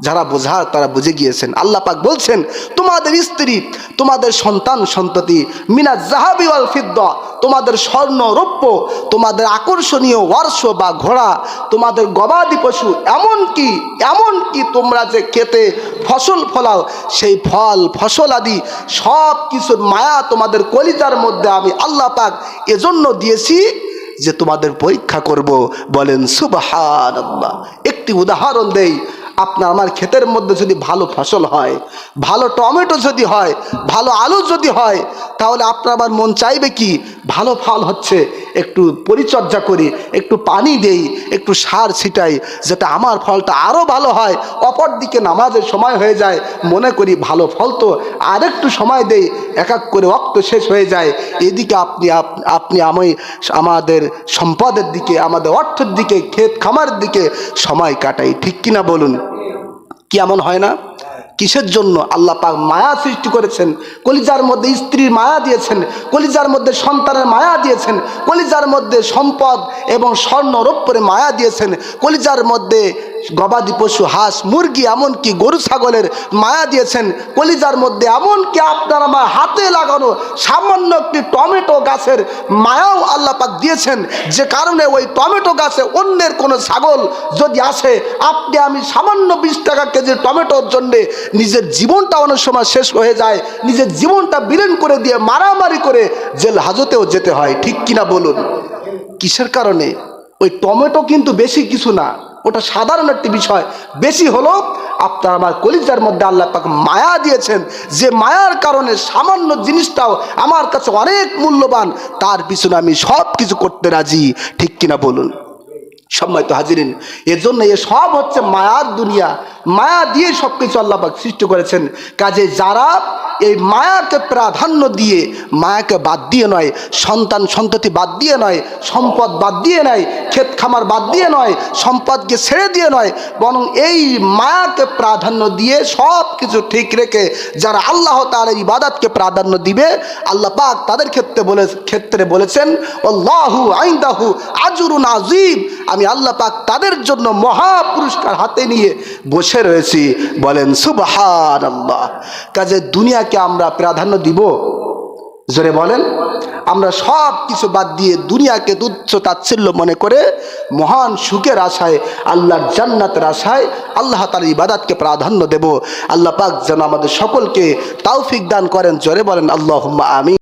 যারা বোঝার তারা বুঝে গিয়েছেন। আল্লাহ পাক বলছেন, তোমাদের স্ত্রী, তোমাদের সন্তান, সন্ততি মিনা জাহাবি ওয়াল ফিদ্দা, তোমাদের স্বর্ণ, রৌপ্য, তোমাদের আকর্ষণীয় ওয়ার্ষ বা ঘোড়া, তোমাদের গবাদি পশু এমন কি এমন কি তোমরা যে খেতে ফসল ফলাও, সেই ফল, ফসল আদি, সব কিছুর মায়া তোমাদের কলিজার মধ্যে আমি আল্লাহ পাক এজন্য দিয়েছি যে তোমাদের পরীক্ষা করব। বলেন সুবাহান একটি উদাহরণ দেই আপনার আমার ক্ষেতের মধ্যে যদি ভালো ফসল হয়, ভালো টমেটো যদি হয়, ভালো আলু যদি হয়, তাহলে আপনার আমার মন চাইবে কি ভালো ফল হচ্ছে, একটু পরিচর্যা করি, একটু পানি দেই, একটু সার ছিটাই যেটা আমার ফলটা আরও ভালো হয়। অপর দিকে নামাজের সময় হয়ে যায়, মনে করি ভালো ফল তো আরেকটু সময় দেই, এক এক করে অক্ত শেষ হয়ে যায়। এদিকে আপনি আপনি আমি আমাদের সম্পদের দিকে, আমাদের অর্থের দিকে, ক্ষেত খামারের দিকে সময় কাটাই। ঠিক কিনা বলুন? কি এমন হয় না? কিসের জন্য? আল্লাহ পাক মায়া সৃষ্টি করেছেন, কলিজার মধ্যে স্ত্রীর মায়া দিয়েছেন, কলিজার মধ্যে সন্তানের মায়া দিয়েছেন, কলিজার মধ্যে সম্পদ এবং স্বর্ণ রৌপ্যের মায়া দিয়েছেন, কলিজার মধ্যে গবাদি পশু, হাঁস, মুরগি, এমনকি গরু, ছাগলের মায়া দিয়েছেন। কলিজার মধ্যে এমনকি আপনার আমার হাতে লাগানো সামান্য একটি টমেটো গাছের মায়াও আল্লাহ পাক দিয়েছেন। যে কারণে ওই টমেটো গাছে অন্যের কোনো ছাগল যদি আসে, আপনি আমি সামান্য বিশ টাকা কেজি টমেটোর জন্যে নিজের জীবনটা অনেক সময় শেষ হয়ে যায়, নিজের জীবনটা বিলীন করে দিয়ে মারামারি করে জেল হাজতেও যেতে হয়। ঠিক কিনা বলুন? কিসের কারণে? ওই টমেটো কিন্তু বেশি কিছু না। ওটা সাধারণ একটি বিষয়। বেশি হলো আপনার আমার কলিজার মধ্যে আল্লাহ পাক মায়া দিয়েছেন যে মায়ার কারণে সামান্য জিনিসটাও আমার কাছে অনেক মূল্যবান, তার পিছনে আমি সব কিছু করতে রাজি। ঠিক কিনা বলুন? সম্মানিত তো হাজিরিন এর জন্য এ সব হচ্ছে মায়ার দুনিয়া। মায়া দিয়ে সব কিছু আল্লাপাক সৃষ্টি করেছেন। কাজে যারা এই মায়াকে প্রাধান্য দিয়ে মায়াকে বাদ দিয়ে নয়, সন্তান সন্ততি বাদ দিয়ে নয়, সম্পদ বাদ দিয়ে নয়, ক্ষেত খামার বাদ দিয়ে নয়, সম্পদকে ছেড়ে দিয়ে নয়, বরং এই মায়াকে প্রাধান্য দিয়ে সব কিছু ঠিক রেখে যারা আল্লাহ তার ইবাদতকে প্রাধান্য দিবে, আল্লাহ পাক তাদের ক্ষেত্রে বলে, ক্ষেত্রে বলেছেন, আল্লাহু আইন্দাহু আজরুন আজিব আমি আল্লাহ পাক তাদের জন্য মহা পুরস্কার হাতে নিয়ে বসে রয়েছি। বলেন সুবহান কাজে দুনিয়াকে আমরা প্রাধান্য দিব। জোরে বলেন। আমরা সব কিছু বাদ দিয়ে দুনিয়াকে তুচ্ছ তাচ্ছিল্য মনে করে মহান সুখের আশায়, আল্লাহর জান্নাতের আশায় আল্লাহ তার ইবাদাতকে প্রাধান্য দেব। আল্লাহ পাক যেন আমাদের সকলকে তাওফিক দান করেন। জোরে বলেন আল্লাহ আমি